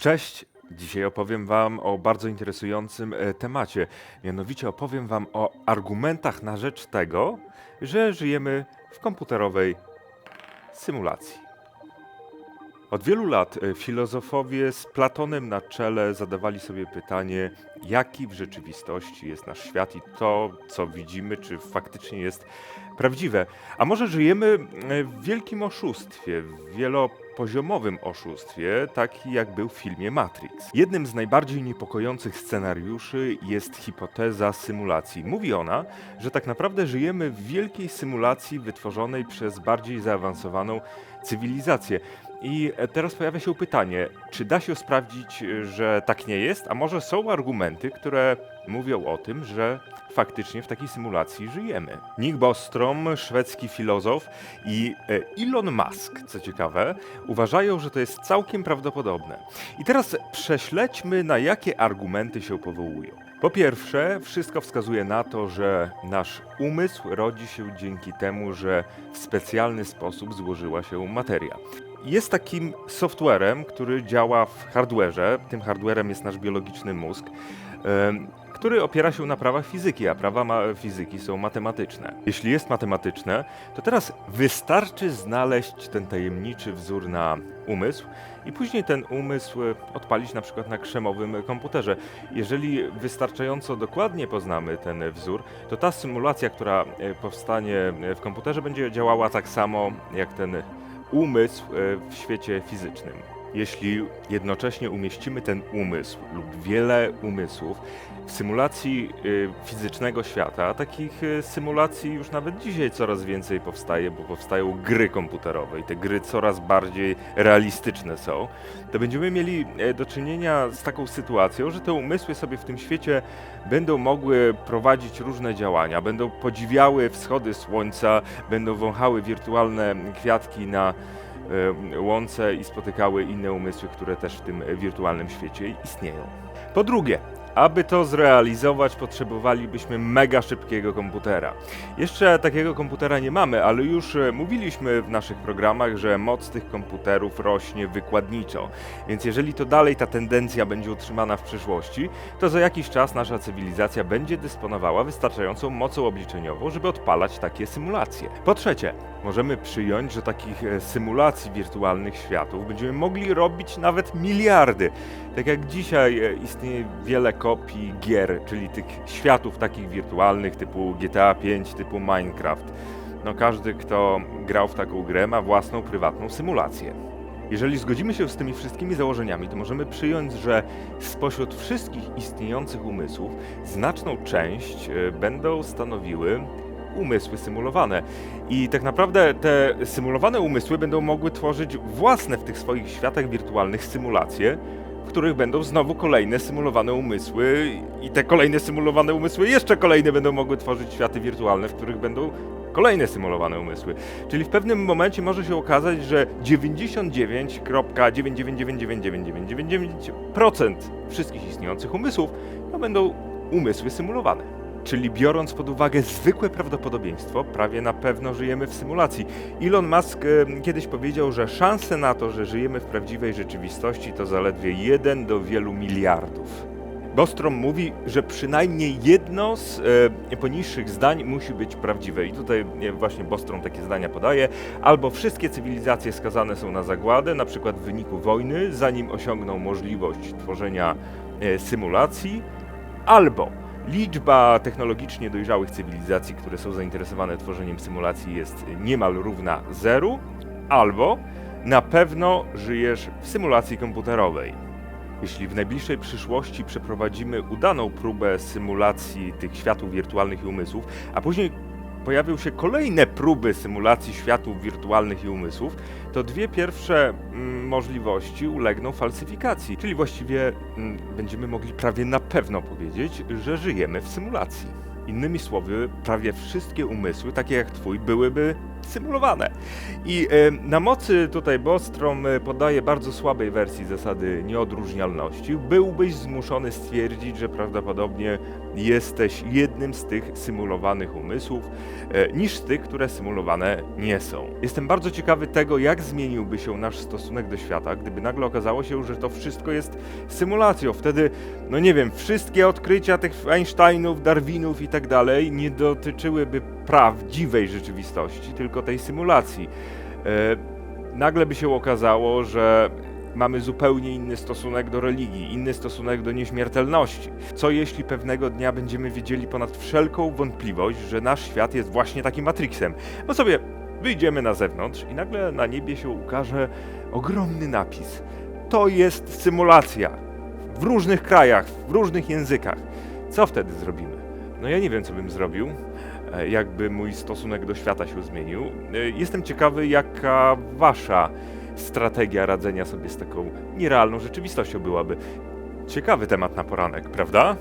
Cześć! Dzisiaj opowiem Wam o bardzo interesującym e, temacie. Mianowicie opowiem Wam o argumentach na rzecz tego, że żyjemy w komputerowej symulacji. Od wielu lat e, filozofowie z Platonem na czele zadawali sobie pytanie, jaki w rzeczywistości jest nasz świat i to, co widzimy, czy faktycznie jest prawdziwe. A może żyjemy e, w wielkim oszustwie, w wielopoziomowym oszustwie, taki jak był w filmie Matrix. Jednym z najbardziej niepokojących scenariuszy jest hipoteza symulacji. Mówi ona, że tak naprawdę żyjemy w wielkiej symulacji wytworzonej przez bardziej zaawansowaną cywilizację. I teraz pojawia się pytanie, czy da się sprawdzić, e, że tak nie jest, a może są argumenty, które mówią o tym, że faktycznie w takiej symulacji żyjemy. Nick Bostrom, szwedzki filozof i e, Elon Musk, co ciekawe, uważają, że to jest całkiem prawdopodobne. I teraz prześledźmy, na jakie argumenty się powołują. Po pierwsze, wszystko wskazuje na to, że nasz umysł rodzi się dzięki temu, że w specjalny sposób złożyła się materia jest takim softwarem, który działa w hardwareze. Tym hardwarem jest nasz biologiczny mózg, który opiera się na prawach fizyki, a prawa fizyki są matematyczne. Jeśli jest matematyczne, to teraz wystarczy znaleźć ten tajemniczy wzór na umysł i później ten umysł e, odpalić na przykład na krzemowym komputerze. Jeżeli wystarczająco dokładnie poznamy ten wzór, to ta symulacja, która e, powstanie e, w komputerze, będzie działała tak samo jak ten umysł w świecie fizycznym. Jeśli jednocześnie umieścimy ten umysł lub wiele umysłów w symulacji e, fizycznego świata, takich e, symulacji już nawet dzisiaj coraz więcej powstaje, bo powstają gry komputerowe i te gry coraz bardziej realistyczne są, to będziemy mieli e, do czynienia z taką sytuacją, że te umysły sobie w tym świecie będą mogły prowadzić różne działania, będą podziwiały wschody słońca, będą wąchały wirtualne kwiatki na łące i spotykały inne umysły, które też w tym wirtualnym świecie istnieją. Po drugie, aby to zrealizować, potrzebowalibyśmy mega szybkiego komputera. Jeszcze takiego komputera nie mamy, ale już e, mówiliśmy w naszych programach, że moc tych komputerów rośnie wykładniczo. Więc jeżeli to dalej ta tendencja będzie utrzymana w przyszłości, to za jakiś czas nasza cywilizacja będzie dysponowała wystarczającą mocą obliczeniową, żeby odpalać takie symulacje. Po trzecie, możemy przyjąć, że takich e, symulacji wirtualnych światów będziemy mogli robić nawet miliardy. Tak jak dzisiaj e, istnieje wiele kopii gier, czyli tych światów takich wirtualnych typu GTA 5, typu Minecraft. No każdy, kto grał w taką grę, ma własną prywatną symulację. Jeżeli zgodzimy się z tymi wszystkimi założeniami, to możemy przyjąć, że spośród wszystkich istniejących umysłów znaczną część e, będą stanowiły umysły symulowane. I tak naprawdę te symulowane umysły będą mogły tworzyć własne w tych swoich światach wirtualnych symulacje, których będą znowu kolejne symulowane umysły i te kolejne symulowane umysły jeszcze kolejne będą mogły tworzyć światy wirtualne, w których będą kolejne symulowane umysły. Czyli w pewnym momencie może się okazać, że 99,9999999% wszystkich istniejących umysłów to będą umysły symulowane. Czyli biorąc pod uwagę zwykłe prawdopodobieństwo, prawie na pewno żyjemy w symulacji. Elon Musk e, kiedyś powiedział, że szanse na to, że żyjemy w prawdziwej rzeczywistości to zaledwie jeden do wielu miliardów. Bostrom mówi, że przynajmniej jedno z e, poniższych zdań musi być prawdziwe. I tutaj e, właśnie Bostrom takie zdania podaje. Albo wszystkie cywilizacje skazane są na zagładę, na przykład w wyniku wojny, zanim osiągną możliwość tworzenia e, symulacji, albo liczba technologicznie dojrzałych cywilizacji, które są zainteresowane tworzeniem symulacji jest niemal równa zeru, albo na pewno żyjesz w symulacji komputerowej. Jeśli w najbliższej przyszłości przeprowadzimy udaną próbę symulacji tych światów wirtualnych i umysłów, a później pojawią się kolejne próby symulacji światów wirtualnych i umysłów, to dwie pierwsze mm, możliwości ulegną falsyfikacji, czyli właściwie mm, będziemy mogli prawie na pewno powiedzieć, że żyjemy w symulacji. Innymi słowy, prawie wszystkie umysły, takie jak twój, byłyby symulowane. I e, na mocy tutaj Bostrom e, podaje bardzo słabej wersji zasady nieodróżnialności. Byłbyś zmuszony stwierdzić, że prawdopodobnie jesteś jednym z tych symulowanych umysłów, e, niż z tych, które symulowane nie są. Jestem bardzo ciekawy tego, jak zmieniłby się nasz stosunek do świata, gdyby nagle okazało się, że to wszystko jest symulacją. Wtedy, no nie wiem, wszystkie odkrycia tych Einsteinów, Darwinów i tak dalej nie dotyczyłyby prawdziwej rzeczywistości, tylko tej symulacji. E, nagle by się okazało, że mamy zupełnie inny stosunek do religii, inny stosunek do nieśmiertelności. Co jeśli pewnego dnia będziemy wiedzieli ponad wszelką wątpliwość, że nasz świat jest właśnie takim Matrixem? No sobie wyjdziemy na zewnątrz i nagle na niebie się ukaże ogromny napis. To jest symulacja. W różnych krajach, w różnych językach. Co wtedy zrobimy? No ja nie wiem, co bym zrobił, jakby mój stosunek do świata się zmienił. E, Jestem ciekawy, jaka wasza strategia radzenia sobie z taką nierealną rzeczywistością byłaby. Ciekawy temat na poranek, prawda?